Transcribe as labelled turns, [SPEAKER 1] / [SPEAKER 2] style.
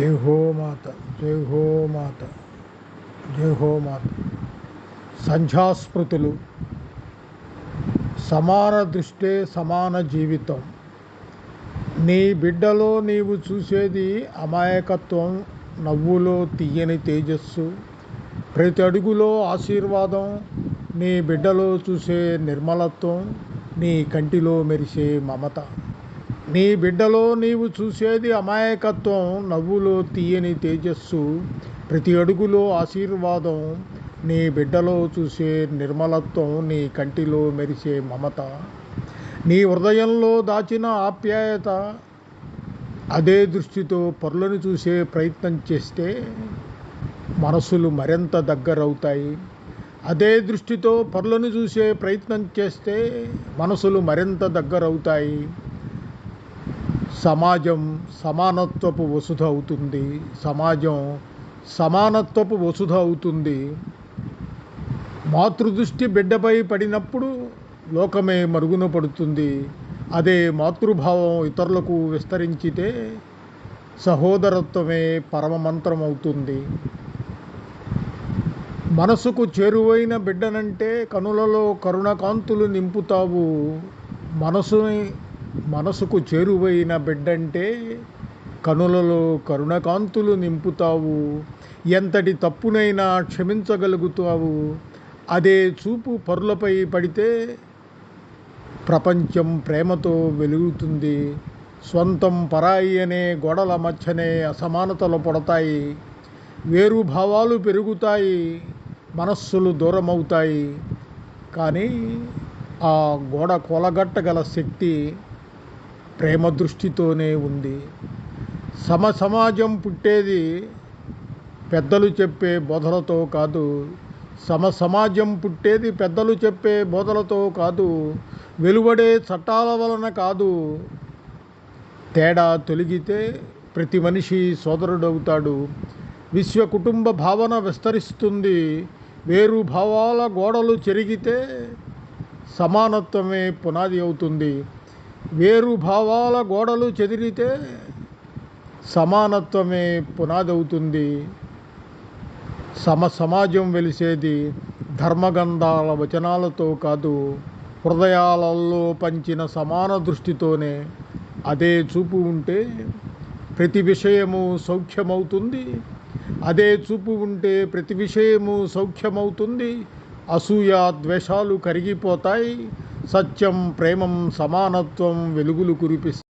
[SPEAKER 1] జై హో మాత జై హో మాత జై హో మాత సంధ్యాస్మృతులు సమాన దృష్టే సమాన జీవితం. నీ బిడ్డలో నీవు చూసేది అమాయకత్వం నవ్వులో తీయని తేజస్సు ప్రతి అడుగులో ఆశీర్వాదం నీ బిడ్డలో చూసే నిర్మలత్వం నీ కంటిలో మెరిసే మమత. నీ బిడ్డలో నీవు చూసేది అమాయకత్వం నవ్వులో తీయని తేజస్సు ప్రతి అడుగులో ఆశీర్వాదం నీ బిడ్డలో చూసే నిర్మలత్వం నీ కంటిలో మెరిసే మమత. నీ హృదయంలో దాచిన ఆప్యాయత అదే దృష్టితో పరులను చూసే ప్రయత్నం చేస్తే మనసులు మరింత దగ్గరవుతాయి. అదే దృష్టితో పరులను చూసే ప్రయత్నం చేస్తే మనసులు మరింత దగ్గరవుతాయి. సమాజం సమానత్వపు వసుధ అవుతుంది. సమాజం సమానత్వపు వసుధ అవుతుంది. మాతృదృష్టి బిడ్డపై పడినప్పుడు లోకమే మరుగున పడుతుంది. అదే మాతృభావం ఇతరులకు విస్తరించితే సహోదరత్వమే పరమమంత్రం అవుతుంది మనసుకు చేరువైన బిడ్డనంటే కనులలో కరుణకాంతులు నింపుతావు. మనసుని మనసుకు చేరువైన బిడ్డంటే కనులలో కరుణకాంతులు నింపుతావు. ఎంతటి తప్పునైనా క్షమించగలుగుతావు. అదే చూపు పరులపై పడితే ప్రపంచం ప్రేమతో వెలుగుతుంది. స్వంతం పరాయి అనే గోడల మధ్యనే అసమానతలు పడతాయి. వేరు భావాలు పెరుగుతాయి. మనస్సులు దూరమవుతాయి. కానీ ఆ గోడ కొలగట్టగల శక్తి ప్రేమ దృష్టితోనే ఉంది. సమ సమాజం పుట్టేది పెద్దలు చెప్పే బోధలతో కాదు. సమ సమాజం పుట్టేది పెద్దలు చెప్పే బోధలతో కాదు. వెలువడే చట్టాల వలన కాదు. తేడా తొలగితే ప్రతి మనిషి సోదరుడవుతాడు. విశ్వ కుటుంబ భావన విస్తరిస్తుంది. వేరు భావాల గోడలు చెరిగితే సమానత్వమే పునాది అవుతుంది. వేరు భావాల గోడలు చెదిరితే సమానత్వమే పునాది అవుతుంది సమ సమాజం వెలిసేది ధర్మగంధాల వచనాలతో కాదు హృదయాలలో పంచిన సమాన దృష్టితోనే. అదే చూపు ఉంటే ప్రతి విషయము సౌఖ్యమవుతుంది. అదే చూపు ఉంటే ప్రతి విషయము సౌఖ్యమవుతుంది. అసూయ ద్వేషాలు కరిగిపోతాయి. సత్యం ప్రేమం సమానత్వం వెలుగులు కురిపిస్తాయి